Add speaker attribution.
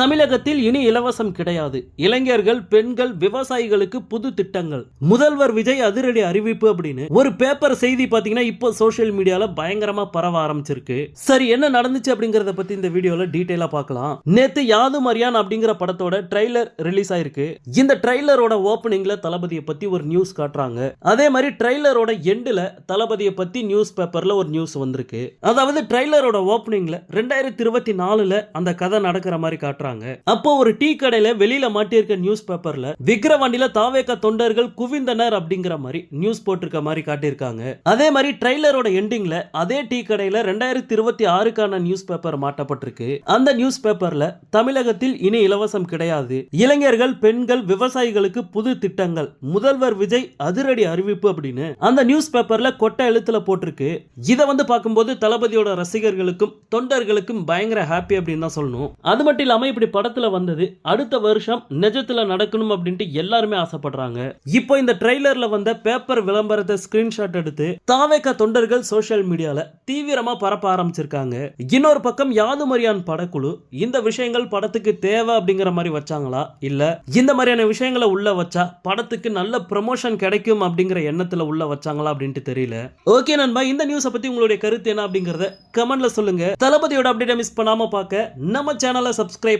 Speaker 1: தமிழகத்தில் இனி இலவசம் கிடையாது. இளைஞர்கள் பெண்கள் விவசாயிகளுக்கு புது திட்டங்கள். முதல்வர் விஜய் அதிரடி அறிவிப்பு அப்படின்னு. ஒரு பேப்பர் செய்தி பாத்தீங்கன்னா இப்போ சோஷியல் மீடியால பயங்கரமா பரவ ஆரம்பிச்சிருக்கு. சரி என்ன நடந்துச்சு அப்படிங்கறத பத்தி இந்த வீடியோல டீடைலா பார்க்கலாம். நேத்து யாது மரியான் அப்படிங்கிற படத்தோட ட்ரைலர் ரிலீஸ் ஆயிருக்கு. இந்த ட்ரைலரோட ஓப்பனிங்ல தளபதியை பத்தி ஒரு நியூஸ் காட்டுறாங்க. அதே மாதிரி ட்ரைலரோட எண்டுல தளபதியை பத்தி நியூஸ் பேப்பர்ல ஒரு நியூஸ் வந்திருக்கு. அதாவது ட்ரைலரோட ஓப்பனிங்ல ரெண்டாயிரத்தி இருபத்தி நாலுல அந்த கதை நடக்கிற மாதிரி காட்டுறாங்க. அப்போ ஒரு டீ கடையில வெளியில மாட்டியிருக்க நியூஸ் பேப்பர்ல விக்கிரவாண்டியில தாவேக்க தொண்டர்கள் குவிந்தனர் அப்படிங்கிற மாதிரி நியூஸ் போட்டிருக்க மாதிரி காட்டியிருக்காங்க. அதே மாதிரி ட்ரெய்லரோட எண்டிங்ல அதே டீ கடையில ரெண்டாயிரத்தி இருபத்தி ஆறுக்கான நியூஸ் பேப்பர் மாட்டப்பட்டிருக்கு. அந்த நியூஸ் பேப்பர்ல தமிழகத்தில் இனி இலவசம் கிடையாது. இளைஞர்கள் பெண்கள் விவசாயிகளுக்கு புது திட்டங்கள். முதல்வர் விஜய் அதிரடி அறிவிப்பு அப்படின்னு அந்த நியூஸ் பேப்பர்ல கொட்டை எழுத்துல போட்டிருக்கு. இதை வந்து பார்க்கும்போது தளபதியோட ரசிகர்களுக்கும் தொண்டர்களுக்கும் பயங்கர ஹாப்பி அப்படின்னு தான் சொல்லணும். அது மட்டும் இல்லாம இப்படி படத்துல வந்தது. அடுத்த வருஷம் நிஜத்துல நடக்கணும் அப்படின்ட்டு எல்லாருமே ஆசைப்படுறாங்க. இப்போ இந்த ட்ரெய்லர்ல வந்த பேப்பர் விளம்பரத்தை ஸ்கிரீன்ஷாட் எடுத்து தாவேக்க தொண்டர்கள் சோஷியல் மீடியால தீவிரமா பரப்ப ஆரம்பிச்சிருக்காங்க. இன்னொரு பக்கம் யாதுமரியான் படக்குழு இந்த விஷயங்கள் படத்துக்கு தேவை அப்படிங்கிற மாதிரி வச்சாங்களா? இல்ல இந்த மாதிரியான விஷயங்களை உள்ள வச்சா படத்துக்கு நல்ல ப்ரமோஷன் கிடைக்கும் அப்படிங்கிற எண்ணத்துல உள்ள வச்சாங்களா அப்படின்ட்டு தெரியல. ஓகே நண்பா இந்த நியூஸை பத்தி உங்களுடைய கருத்து என்ன அப்படிங்கறத கமெண்ட்ல சொல்லுங்க. தளபதியோட அப்டேட்டை மிஸ் பண்ணாம பார்க்க நம்ம சேனலை சப்ஸ்கிரைப்